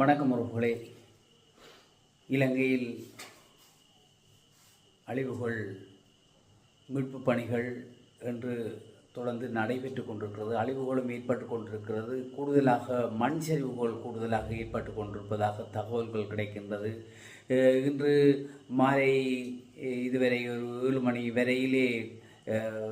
வணக்கம் உறவுகளே இலங்கையில் அழிவுகள் மீட்பு பணிகள் என்று தொடர்ந்து நடைபெற்று கொண்டிருக்கிறது அழிவுகளும் ஏற்பட்டு கொண்டிருக்கிறது. கூடுதலாக மண் சரிவுகள் கூடுதலாக ஏற்பட்டு கொண்டிருப்பதாக தகவல்கள் கிடைக்கின்றது. இன்று மாலை இதுவரை ஒரு ஏழு மணி வரையிலே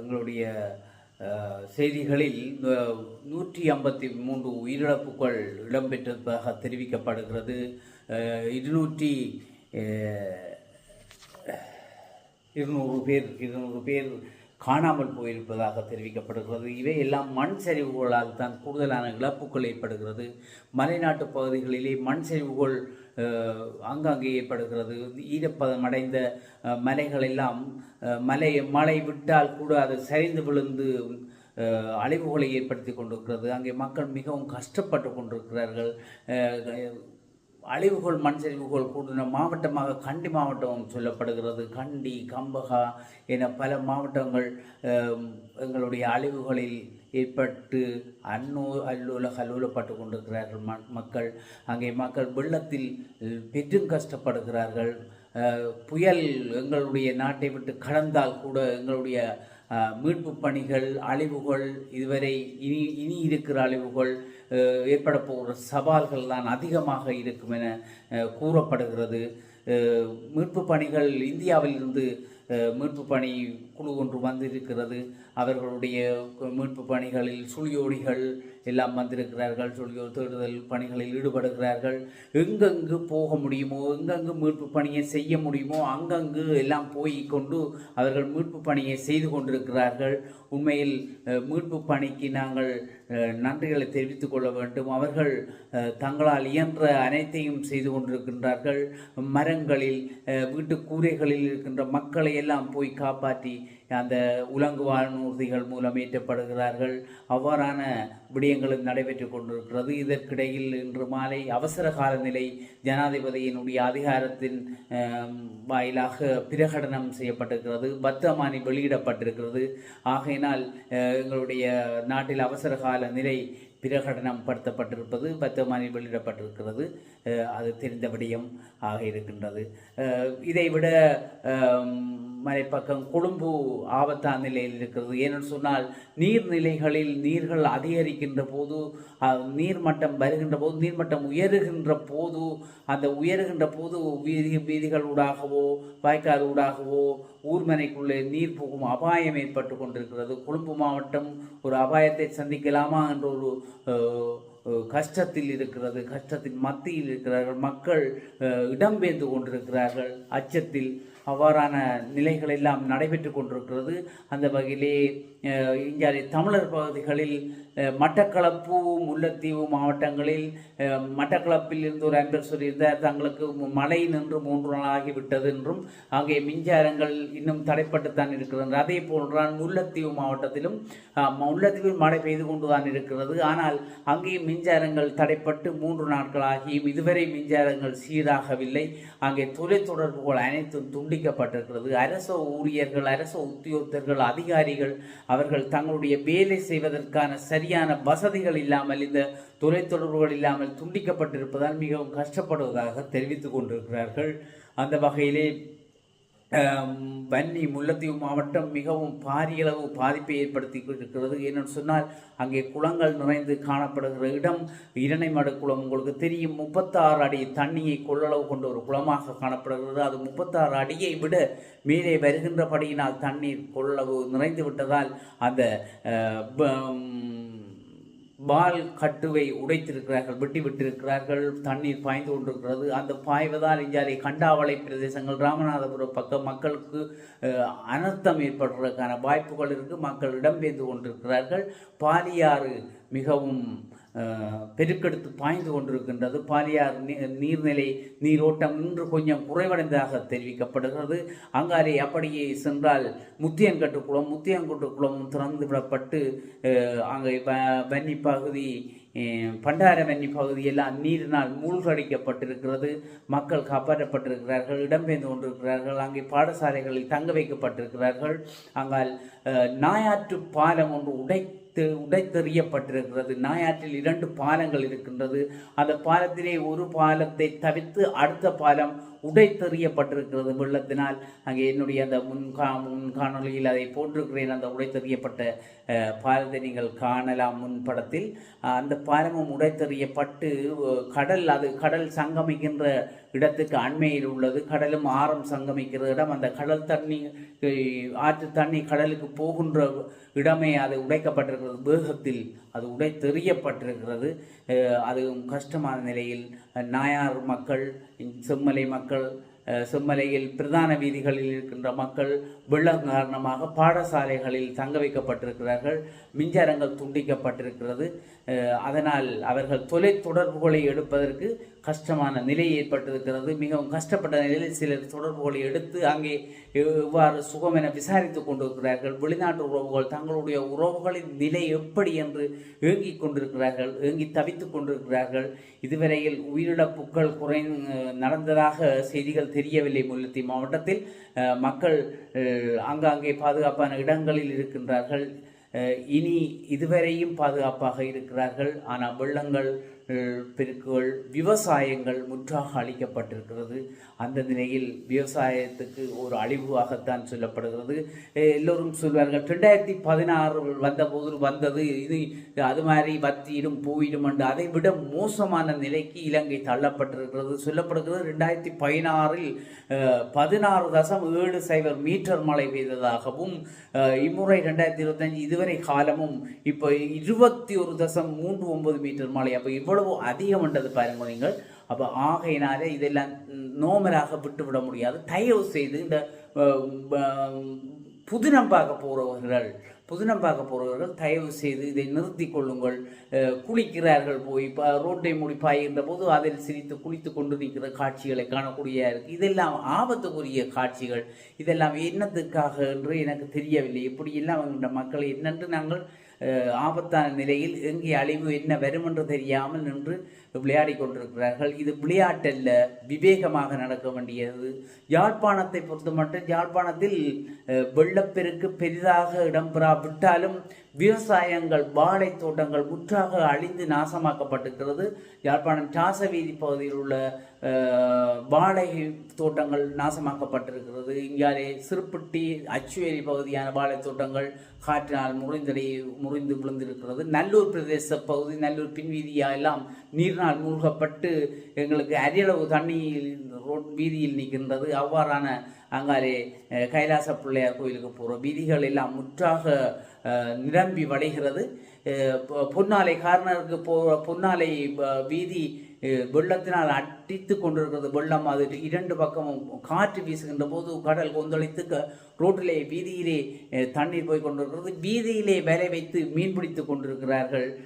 எங்களுடைய செய்திகளில் நூற்றி ஐம்பத்தி மூன்று உயிரிழப்புகள் இடம்பெற்றதாக தெரிவிக்கப்படுகிறது. இருநூற்றி இருநூறு பேர் இருநூறு பேர் காணாமல் போயிருப்பதாக தெரிவிக்கப்படுகிறது. இவை எல்லாம் மண் சரிவுகளால் தான் கூடுதலான இழப்புகள் ஏற்படுகிறது. மலைநாட்டு பகுதிகளிலே மண் சரிவுகள் ஆங்காங்கே ஏற்படுகிறது. ஈரப்பதம் அடைந்த மலைகள் எல்லாம் மலை மழை விட்டால் கூட அது சரிந்து விழுந்து அழிவுகளை ஏற்படுத்தி கொண்டிருக்கிறது. அங்கே மக்கள் மிகவும் கஷ்டப்பட்டு கொண்டிருக்கிறார்கள். அழிவுகள் மண் சரிவுகள் கூடின மாவட்டமாக கண்டி மாவட்டம் சொல்லப்படுகிறது. கண்டி கம்பகா என பல மாவட்டங்கள் எங்களுடைய அழிவுகளில் ஏற்பட்டு அன்னூ அல்லூல கல்லூலப்பட்டு கொண்டிருக்கிறார்கள் மக்கள். அங்கே மக்கள் வெள்ளத்தில் பெற்றும் பெரும் கஷ்டப்படுகிறார்கள். புயல் எங்களுடைய நாட்டை விட்டு கடந்தால் கூட எங்களுடைய மீட்பு பணிகள் அழிவுகள் இதுவரை இனி இனி இருக்கிற அழிவுகள் ஏற்பட போகிற சவால்கள் தான் அதிகமாக இருக்கும் என கூறப்படுகிறது. மீட்பு பணிகள் இந்தியாவிலிருந்து மீட்பு பணி குழு ஒன்று வந்திருக்கிறது. அவர்களுடைய மீட்பு பணிகளில் சுழியோடிகள் எல்லாம் வந்திருக்கிறார்கள். சுழியோ தேடுதல் பணிகளில் ஈடுபடுகிறார்கள். எங்கெங்கு போக முடியுமோ எங்கெங்கு மீட்பு பணியை செய்ய முடியுமோ அங்கங்கு எல்லாம் போய் கொண்டு அவர்கள் மீட்பு பணியை செய்து கொண்டிருக்கிறார்கள். உண்மையில் மீட்பு பணிக்கு நாங்கள் நன்றிகளை தெரிவித்துக் கொள்ள வேண்டும். அவர்கள் தங்களால் இயன்ற அனைத்தையும் செய்து கொண்டிருக்கின்றார்கள். மரங்களில் வீட்டு கூரைகளில் இருக்கின்ற மக்களை எல்லாம் போய் காப்பாற்றி அந்த உலங்கு வானூர்திகள் மூலம் ஏற்றப்படுகிறார்கள். அவ்வாறான விடயங்களும் நடைபெற்று கொண்டிருக்கிறது. இதற்கிடையில் இன்று மாலை அவசர கால நிலை ஜனாதிபதியினுடைய அதிகாரத்தின் வாயிலாக பிரகடனம் செய்யப்பட்டிருக்கிறது. வர்த்தமானி வெளியிடப்பட்டிருக்கிறது. ஆகையினால் எங்களுடைய நாட்டில் அவசர கால நிலை பிரகடனம் படுத்தப்பட்டிருப்பது பத்தமானி வெளியிடப்பட்டிருக்கிறது. அது தெரிந்த விடயம் ஆக இருக்கின்றது. இதைவிட மலைப்பக்கம் கொழும்பு ஆபத்தான நிலையில் இருக்கிறது. ஏனென்று சொன்னால் நீர்நிலைகளில் நீர்கள் அதிகரிக்கின்ற போது நீர்மட்டம் வருகின்ற போது நீர்மட்டம் உயருகின்ற போது அந்த உயருகின்ற போது வீதி வீதிகள் ஊடாகவோ வாய்க்கால் ஊடாகவோ ஊர்மனைக்குள்ளே நீர் போகும் அபாயம் ஏற்பட்டு கொண்டிருக்கிறது. கொழும்பு மாவட்டம் ஒரு அபாயத்தை சந்திக்கலாமா என்ற ஒரு கஷ்டத்தில் இருக்கிறது. கஷ்டத்தின் மத்தியில் இருக்கிறார்கள். மக்கள் அஹ், இடம்பெயர்ந்து கொண்டிருக்கிறார்கள். அச்சத்தில் அவ்வாறான நிலைகள் எல்லாம் நடைபெற்று கொண்டிருக்கிறது. அந்த வகையிலே இங்கே தமிழர் பகுதிகளில் மட்டக்களப்பு முல்லைத்தீவு மாவட்டங்களில் மட்டக்களப்பில் இருந்து ஒரு அன்பர் சொல்லியிருந்தார் தங்களுக்கு மழை நின்று மூன்று நாள் ஆகிவிட்டது என்றும் அங்கே மின்சாரங்கள் இன்னும் தடைப்பட்டுத்தான் இருக்கிறது அதே போன்றான் முல்லைத்தீவு மாவட்டத்திலும் முல்லைத்தீவில் மழை பெய்து கொண்டு தான் இருக்கிறது. ஆனால் அங்கேயும் மின்சாரங்கள் தடைப்பட்டு மூன்று நாட்கள் ஆகியும் இதுவரை மின்சாரங்கள் சீராகவில்லை. அங்கே தொலைத்தொடர்புகள் அனைத்தும் துண்டிக்கப்பட்டிருக்கிறது. அரச ஊழியர்கள் அரச உத்தியோகத்தர்கள் அதிகாரிகள் அவர்கள் தங்களுடைய வேலை செய்வதற்கான சரியான வசதிகள் இல்லாமல் இந்த தொலைத்தொடர்புகள் இல்லாமல் துண்டிக்கப்பட்டிருப்பதால் மிகவும் கஷ்டப்படுவதாக தெரிவித்துக் கொண்டிருக்கிறார்கள். அந்த வகையிலே வன்னி முல்லைத்தீவு மாவட்டம் மிகவும் பாரியளவு பாதிப்பை ஏற்படுத்தி இருக்கிறது ஏனென்று சொன்னால் அங்கே குளங்கள் நிறைந்து காணப்படுகிற இடம் இரணைமடு குளம். உங்களுக்கு தெரியும் முப்பத்தாறு அடி தண்ணியை கொள்ளளவு கொண்ட ஒரு குளமாக காணப்படுகிறது. அது முப்பத்தாறு அடியை விட மேலே வருகின்றபடியினால் தண்ணீர் கொள்ளளவு நிறைந்து விட்டதால் அந்த பால் கட்டுவை உடைத்திருக்கிறார்கள் வெட்டி விட்டிருக்கிறார்கள் தண்ணீர் பாய்ந்து கொண்டிருக்கிறது. அந்த பாய்வதால் இஞ்சாலை கண்டாவளை பிரதேசங்கள் ராமநாதபுரம் பக்கம் மக்களுக்கு அனர்த்தம் ஏற்படுறதுக்கான வாய்ப்புகள் இருக்குது மக்கள் இடம்பெயர்ந்து கொண்டிருக்கிறார்கள். பாலியாறு மிகவும் பெருக்கெடுத்து பாய்ந்து கொண்டிருக்கின்றது. பாலியார் நீ- நீர்நிலை நீரோட்டம் இன்று கொஞ்சம் குறைவடைந்ததாக தெரிவிக்கப்படுகிறது. அங்காரே அப்படியே சென்றால் முத்தியன்கட்டு குளம் முத்தியன்கட்டு குளமும் திறந்து விடப்பட்டு அங்கே வ- வன்னி பகுதி பண்டார பண்டாரவன்னி பகுதியெல்லாம் நீரினால் மூழ்கடிக்கப்பட்டிருக்கிறது. மக்கள் காப்பாற்றப்பட்டிருக்கிறார்கள் இடம்பெயர்ந்து கொண்டிருக்கிறார்கள் அங்கே பாடசாலைகளில் தங்க வைக்கப்பட்டிருக்கிறார்கள். அங்கால் நாயாற்று பாலம் ஒன்று உடை உடைத்தெறியப்பட்டிருக்கிறது. நாயாற்றில் இரண்டு பாலங்கள் இருக்கின்றது. அந்த பாலத்திலே ஒரு பாலத்தை தவிர்த்து அடுத்த பாலம் உடைத்தெறியப்பட்டிருக்கிறது வெள்ளத்தினால். அங்கே என்னுடைய அந்த முன்கா முன்காணொலியில் அதை போட்டிருக்கிறேன். அந்த உடைத்தெறியப்பட்ட பாலத்தை நீங்கள் காணலாம் முன் படத்தில். அந்த பாலமும் உடைத்தெறியப்பட்டு கடல் அது கடல் சங்கமிக்கின்ற இடத்துக்கு அண்மையில் உள்ளது. கடலும் ஆறும் சங்கமிக்கிற இடம் அந்த கடல் தண்ணி ஆற்று தண்ணி கடலுக்கு போகின்ற இடமே அது உடைக்கப்பட்டிருக்கிறது. வேகத்தில் அது உடைத்தெறியப்பட்டிருக்கிறது தெரியப்பட்டிருக்கிறது. அதுவும் கஷ்டமான நிலையில் நாயார் மக்கள் செம்மலை மக்கள் செம்மலையில் பிரதான வீதிகளில் இருக்கின்ற மக்கள் வெள்ளம் காரணமாக பாடசாலைகளில் தங்க வைக்கப்பட்டிருக்கிறார்கள் மின்சாரங்கள் துண்டிக்கப்பட்டிருக்கிறது. அதனால் அவர்கள் தொலைத்தொடர்புகளை எடுப்பதற்கு கஷ்டமான நிலை ஏற்பட்டிருக்கிறது. மிகவும் கஷ்டப்பட்ட நிலையில் சிலர் தொடர்புகளை எடுத்து அங்கே இவ்வாறு சுகம் என விசாரித்து கொண்டிருக்கிறார்கள். வெளிநாட்டு உறவுகள் தங்களுடைய உறவுகளின் நிலை எப்படி என்று ஏங்கிக் கொண்டிருக்கிறார்கள் ஏங்கி தவித்துக் கொண்டிருக்கிறார்கள். இதுவரையில் உயிரிழப்புகள் குறை நடந்ததாக செய்திகள் தெரியவில்லை முல்லைத்தீவு மாவட்டத்தில். மக்கள் ஆங்காங்கே பாதுகாப்பான இடங்களில் இருக்கின்றார்கள். இனி இதுவரையும் பாதுகாப்பாக இருக்கிறார்கள். ஆனால் வெள்ளங்கள் பெருக்குகள் விவசாயங்கள் முற்றாக அளிக்கப்பட்டிருக்கிறது அந்த நிலையில் விவசாயத்துக்கு ஒரு அழிவாகத்தான் சொல்லப்படுகிறது. எல்லோரும் சொல்வார்கள் ரெண்டாயிரத்தி பதினாறு வந்தபோது வந்தது இது அது மாதிரி வத்தியிடும் போயிடும் என்று. அதை விட மோசமான நிலைக்கு இலங்கை தள்ளப்பட்டிருக்கிறது. சொல்லப்படுகிறது ரெண்டாயிரத்தி பதினாறில் பதினாறு தசம் ஏழு சைபர் மீட்டர் மழை பெய்ததாகவும் இம்முறை ரெண்டாயிரத்தி இருபத்தஞ்சு இதுவரை காலமும் இப்போ இருபத்தி ஒரு தசம் மூன்று ஒன்பது மீட்டர் மழை. அப்போ எவ்வளவு அதிகம் என்றது பாருங்க நீங்கள். அப்போ ஆகையினாலே இதெல்லாம் நோமலாக விட்டுவிட முடியாது. தயவு செய்து இந்த புதினம் பார்க்க போகிறவர்கள் புதினம் பார்க்க போகிறவர்கள் தயவு செய்து இதை நிறுத்தி கொள்ளுங்கள். குளிக்கிறார்கள் போய் இப்போ ரோட்டை மூடி பாய்கின்ற போது அதில் சிரித்து குளித்து கொண்டு நிற்கிற காட்சிகளை காணக்கூடிய இருக்கு. இதெல்லாம் ஆபத்துக்குரிய காட்சிகள். இதெல்லாம் என்னத்துக்காக என்று எனக்கு தெரியவில்லை. இப்படியெல்லாம் இந்த மக்களை என்னென்று நாங்கள் ஆபத்தான நிலையில் எங்கே அழிவு என்ன வரும் என்று தெரியாமல் நின்று விளையாடி கொண்டிருக்கிறார்கள். இது விளையாட்டல்ல விவேகமாக நடக்க வேண்டியது. யாழ்ப்பாணத்தை பொறுத்த மட்டும் யாழ்ப்பாணத்தில் அஹ், வெள்ளப்பெருக்கு பெரிதாக இடம்பெறாவிட்டாலும் விவசாயங்கள் வாழை தோட்டங்கள் முற்றாக அழிந்து நாசமாக்கப்பட்டிருக்கிறது. யாழ்ப்பாணம் சாசவீதி பகுதியில் உள்ள வாழை தோட்டங்கள் நாசமாக்கப்பட்டிருக்கிறது. இங்காலே சிறுப்பட்டி அச்சுவேலி பகுதியான வாழை தோட்டங்கள் காற்றினால் முறிந்தடை முறிந்து விழுந்திருக்கிறது. நல்லூர் பிரதேச பகுதி நல்லூர் பின்வீதியா எல்லாம் நீரினால் மூழ்கப்பட்டு எங்களுக்கு அரியளவு தண்ணீர் ரோட் வீதியில் நிற்கின்றது. அவ்வாறான அங்காலே கைலாச பிள்ளையார் கோயிலுக்கு போகிறோம் வீதிகள் எல்லாம் முற்றாக நிரம்பி வடைகிறது பொன்னாலை கார்னருக்கு போகிற பொன்னாலை வீதி வெள்ளத்தினால் அட் அடித்து கொண்டிருக்கிறது. வெள்ளம் அது இரண்டு பக்கமும் காற்று வீசுகின்ற போது கடல் கொந்தளித்து க- ரோட்டிலே வீதியிலே தண்ணீர் போய் கொண்டிருக்கிறது. வீதியிலே வேலை வைத்து மீன் பிடித்து கொண்டிருக்கிறார்கள்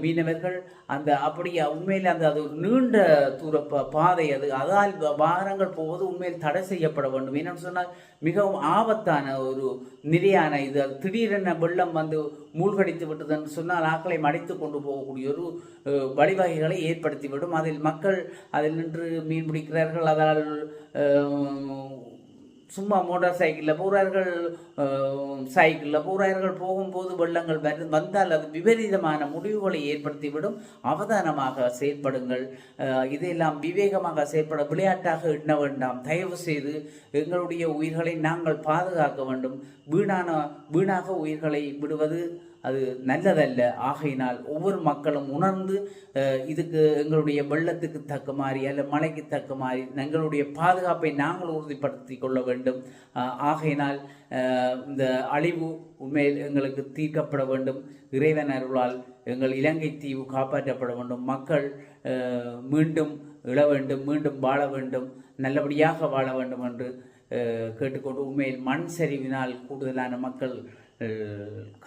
மீனவர்கள். அந்த அப்படியே உண்மையில் அந்த அது ஒரு நீண்ட தூர ப- பாதை அது. அதால் வாகனங்கள் போவது உண்மையில் தடை செய்யப்பட வேண்டும். என்னென்னு சொன்னால் மிகவும் ஆபத்தான ஒரு நிலையான இது. அது திடீரென வெள்ளம் வந்து மூழ்கடித்து விட்டதுன்னு சொன்னால் ஆக்களை மடித்து கொண்டு போகக்கூடிய ஒரு வழிவகைகளை ஏற்படுத்திவிடும். அதில் மக்கள் அதில் நின்று மீன் பிடிக்கிறார்கள். அதனால் சும்மா மோட்டார் சைக்கிளில் போகிறார்கள் சைக்கிளில் போகிறார்கள் போகும்போது வெள்ளங்கள் வந்து வந்தால் அது விபரீதமான முடிவுகளை ஏற்படுத்திவிடும். அவதானமாக செயற்படுங்கள். இதையெல்லாம் விவேகமாக செயற்பட விளையாட்டாக எண்ண வேண்டாம். தயவு செய்து எங்களுடைய உயிர்களை நாங்கள் பாதுகாக்க வேண்டும். வீணான வீணாக உயிர்களை விடுவது அது நல்லதல்ல. ஆகையினால் ஒவ்வொரு மக்களும் உணர்ந்து இதுக்கு எங்களுடைய வெள்ளத்துக்கு தக்க மாதிரி அல்ல மழைக்கு தக்க மாதிரி எங்களுடைய பாதுகாப்பை நாங்கள் உறுதிப்படுத்தி கொள்ள வேண்டும். ஆகையினால் இந்த அழிவு உண்மையில் எங்களுக்கு தீர்க்கப்பட வேண்டும். இறைவன் அருளால் எங்கள் இலங்கை தீவு காப்பாற்றப்பட வேண்டும். மக்கள் மீண்டும் இழ வேண்டும் மீண்டும் வாழ வேண்டும் நல்லபடியாக வாழ வேண்டும் என்று கேட்டுக்கொண்டு உண்மையில் மண் சரிவினால் கூடுதலான மக்கள்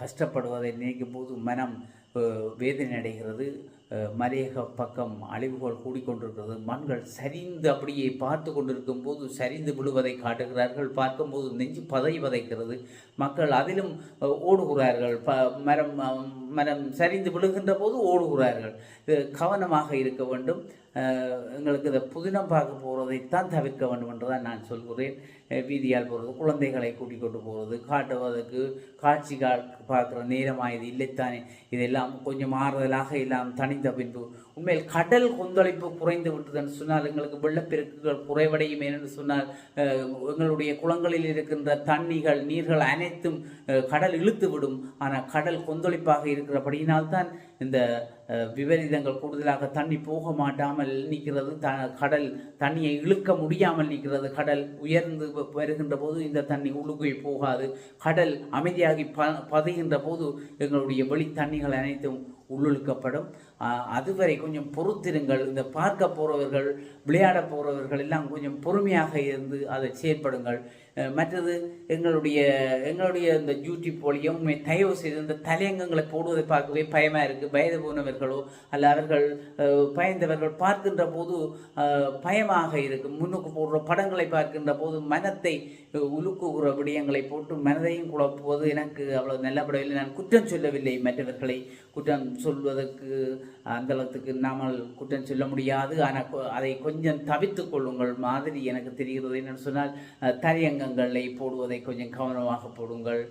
கஷ்டப்படுவதை நினைக்கும் போது மனம் வேதனை அடைகிறது. மலையக பக்கம் அழிவுகள் கூடிக்கொண்டிருக்கிறது. மண்கள் சரிந்து அப்படியே பார்த்து கொண்டிருக்கும் போது சரிந்து விழுவதை காட்டுகிறார்கள். பார்க்கும்போது நெஞ்சு பதை வதைக்கிறது. மக்கள் அதிலும் ஓடுகிறார்கள். ப மரம் மரம் சரிந்து விழுகின்ற போது ஓடுகிறார்கள். இது கவனமாக இருக்க வேண்டும். எங்களுக்கு இந்த புதினம் பார்க்க போகிறதைத்தான் தவிர்க்க வேண்டும் என்று தான் நான் சொல்கிறேன். வீதியால் போகிறது குழந்தைகளை கூட்டிக் கொண்டு போகிறது காட்டுவதற்கு காட்சி கா பார்க்குற நேரமாக இது இல்லைத்தானே? இதெல்லாம் கொஞ்சம் மாறுதலாக எல்லாம் தனித்த பின்பு உண்மையில் கடல் கொந்தளிப்பு குறைந்து விட்டதுன்னு சொன்னால் எங்களுக்கு வெள்ளப்பெருக்குகள் குறைவடையும் என்று சொன்னால் எங்களுடைய குளங்களில் இருக்கின்ற தண்ணிகள் நீர்கள் அனைத்தும் கடல் இழுத்து விடும் ஆனால் கடல் கொந்தளிப்பாக இருக்கிறபடியினால் தான் இந்த விபரீதங்கள் கூடுதலாக தண்ணி போக மாட்டாமல் நிற்கிறது. த கடல் தண்ணியை இழுக்க முடியாமல் நிற்கிறது. கடல் உயர்ந்து வருகின்ற போது இந்த தண்ணி உழுகை போகாது. கடல் அமைதியாகி ப பதைகின்ற போது எங்களுடைய வெளி தண்ணிகள் அனைத்தும் உள்ளுழுக்கப்படும். அதுவரை கொஞ்சம் பொறுத்திருங்கள். இந்த பார்க்க போகிறவர்கள் விளையாட போகிறவர்கள் எல்லாம் கொஞ்சம் பொறுமையாக இருந்து அதை செயற்படுங்கள். மற்றது எங்களுடைய எங்களுடைய இந்த யூடியூப் போலியும் உண்மை தயவு செய்து இந்த தலையங்கங்களை போடுவதை பார்க்கவே பயமாக இருக்குது வயது போனவர்களோ அல்ல அவர்கள் பயந்தவர்கள் பார்க்கின்ற போது பயமாக இருக்கும் முன்னுக்கு போடுற படங்களை பார்க்கின்ற போது மனத்தை உலுக்குகிற விடயங்களை போட்டு மனதையும் குழப்புவது எனக்கு அவ்வளோ நல்லபடவில்லை. நான் குற்றம் சொல்லவில்லை மற்றவர்களை. குற்றம் சொல்வதற்கு அந்த அளவுக்கு நாமல் குற்றம் சொல்ல முடியாது. ஆனால் அதை கொஞ்சம் தவித்து கொள்ளுங்கள் மாதிரி எனக்கு தெரிகிறது. என்னென்னு சொன்னால் தரையங்கங்களை தலையங்கங்களை போடுவதை கொஞ்சம் கவனமாக போடுங்கள்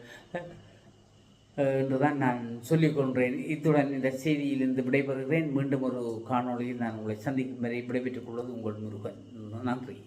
என்றுதான் நான் சொல்லிக்கொள்கிறேன் இத்துடன் இந்த செய்தியிலிருந்து விடைபெறுகிறேன். மீண்டும் ஒரு காணொளியில் நான் உங்களை சந்திக்கும் வரை விடைபெற்றுக் கொள்வது உங்கள் முருகன். நன்றி.